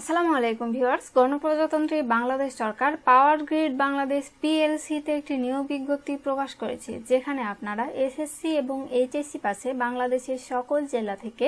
আসসালামু আলাইকুম ভিউয়ার্স। গণপ্রজাতন্ত্রী বাংলাদেশ সরকার পাওয়ার গ্রিড বাংলাদেশ পিএলসিতে একটি নিয়োগ বিজ্ঞপ্তি প্রকাশ করেছে, যেখানে আপনারা এসএসসি এবং এইচএসসি পাশে বাংলাদেশের সকল জেলা থেকে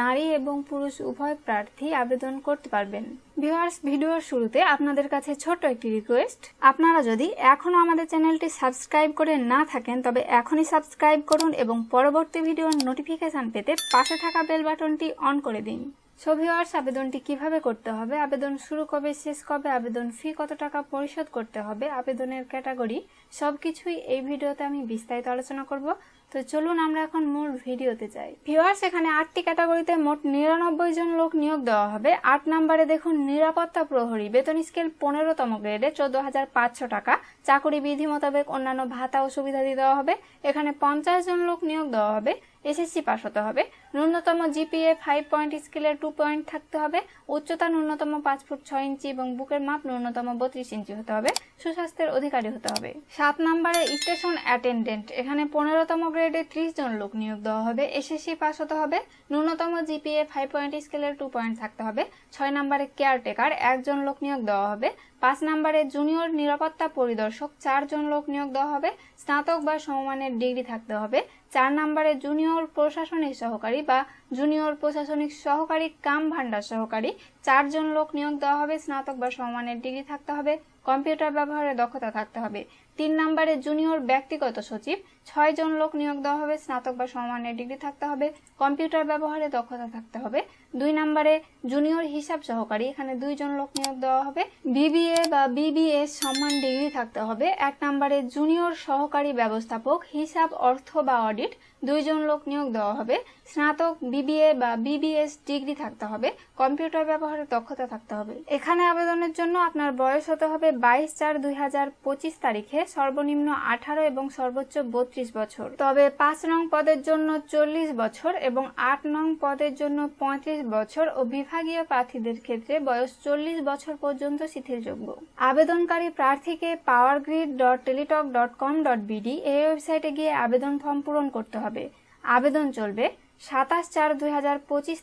নারী এবং পুরুষ উভয় প্রার্থী আবেদন করতে পারবেন। ভিউয়ার্স, ভিডিওর শুরুতে আপনাদের কাছে ছোট্ট একটি রিকোয়েস্ট। আপনারা যদি এখনও আমাদের চ্যানেলটি সাবস্ক্রাইব করে না থাকেন, তবে এখনই সাবস্ক্রাইব করুন এবং পরবর্তী ভিডিওর নোটিফিকেশন পেতে পাশে থাকা বেল বাটনটি অন করে দিন। সো ভিউয়ার্স আবেদনটি কীভাবে করতে হবে? আবেদন শুরু কবে, শেষ কবে, আবেদন ফি কত টাকা পরিশোধ করতে হবে? আবেদনের ক্যাটাগরি সবকিছুই এই ভিডিওতে আমি বিস্তারিত আলোচনা করব। তো চলুন আমরা এখন মূল ভিডিওতে যাই। ভিওয়ার্স এখানে আটটি ক্যাটাগরিতে মোট নিরানব্বই জন লোক নিয়োগ দেওয়া হবে। আট নম্বরে দেখুন, নিরাপত্তা প্রহরী, বেতন স্কেল পনেরোতম গ্রেডে চোদ্দ হাজার পাঁচশো টাকা। চাকুরি বিধি মোতাবেক অন্যান্য ভাতা ও সুবিধা দিয়ে দেওয়া হবে। এখানে পঞ্চাশ জন লোক নিয়োগ দেওয়া হবে। এসএসসি পাস হতে হবে। ন্যূনতম জিপিএ ফাইভ পয়েন্ট স্কেলের টু পয়েন্ট থাকতে হবে। উচ্চতা ন্যূনতম পাঁচ ফুট ছয় ইঞ্চি এবং বুকের মাপ ন্যূনতম বত্রিশ ইঞ্চি হতে হবে। সুস্বাস্থ্যের অধিকারী হতে হবে। সাত নম্বরে স্টেশন অ্যাটেন্ডেন্ট এখানে পনেরোতম গ্রেডে ত্রিশ জন লোক নিয়োগ দেওয়া হবে। এসএসসি পাস হতে হবে। ন্যূনতম জিপিএ ফাইভ পয়েন্ট স্কেলের টু পয়েন্ট থাকতে হবে। ছয় নম্বরে কেয়ারটেকার একজন লোক নিয়োগ দেওয়া হবে। পাঁচ নম্বরে জুনিয়র নিরাপত্তা পরিদর্শক, চারজন লোক নিয়োগ দেওয়া হবে, স্নাতক বা সমমানের ডিগ্রি থাকতে হবে। চার নম্বরে জুনিয়র প্রশাসনিক সহকারী বা জুনিয়র প্রশাসনিক সহকারী, কাম ভান্ডার সহকারী, চারজন লোক নিয়োগ দেওয়া হবে, স্নাতক বা সমমানের ডিগ্রি থাকতে হবে, কম্পিউটার ব্যবহারে দক্ষতা থাকতে হবে। তিন নম্বরে জুনিয়র ব্যক্তিগত সচিব, ছয় জন লোক নিয়োগ দেওয়া হবে, স্নাতক বা সমমানের ডিগ্রি থাকতে হবে, কম্পিউটার ব্যবহারে দক্ষতা থাকতে হবে। দুই নম্বরে জুনিয়র হিসাব সহকারী, এখানে দুইজন লোক নিয়োগ দেওয়া হবে বিবিএ বা বিবিএস সম্মান ডিগ্রি থাকতে হবে। এক নম্বরে জুনিয়র সহকারী ব্যবস্থাপক, হিসাব, অর্থ বা অডিট দুইজন লোক নিয়োগ দেওয়া হবে। স্নাতক বিবিএ বা বিবিএস ডিগ্রি থাকতে হবে, কম্পিউটার ব্যবহারে দক্ষতা থাকতে হবে। এখানে আবেদনের জন্য আপনার বয়স হতে হবে বাইশ চার দুই তারিখে। সর্বনিম্ন আঠারো এবং সর্বোচ্চ বত্রিশ বছর। তবে পাঁচ নং পদের জন্য চল্লিশ বছর এবং আট নং পদের জন্য পঁয়ত্রিশ বছর ও বিভাগীয় প্রার্থীদের ক্ষেত্রে বয়স চল্লিশ বছর পর্যন্ত শিথিলযোগ্য। আবেদনকারী প্রার্থীকে power grid dot Teletalk dot com dot BD এই ওয়েবসাইটে গিয়ে আবেদন ফর্ম পূরণ করতে হবে। আবেদন চলবে সাতাশ চার দুই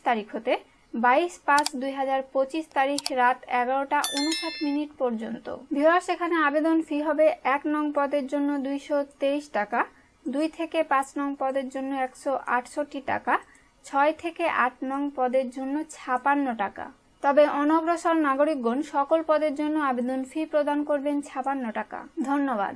তারিখ হতে বাইশ পাঁচ দুই হাজার পঁচিশ তারিখ রাত এগারোটা উনষাট মিনিট পর্যন্ত। ভিওয়ার্স এখানে আবেদন ফি হবে এক নং পদের জন্য দুইশো তেইশ টাকা, দুই থেকে পাঁচ নং পদের জন্য একশো আটষট্টি টাকা, ছয় থেকে আট নং পদের জন্য ছাপান্ন টাকা। তবে অনগ্রসর নাগরিকগণ সকল পদের জন্য আবেদন ফি প্রদান করবেন ছাপান্ন টাকা। ধন্যবাদ।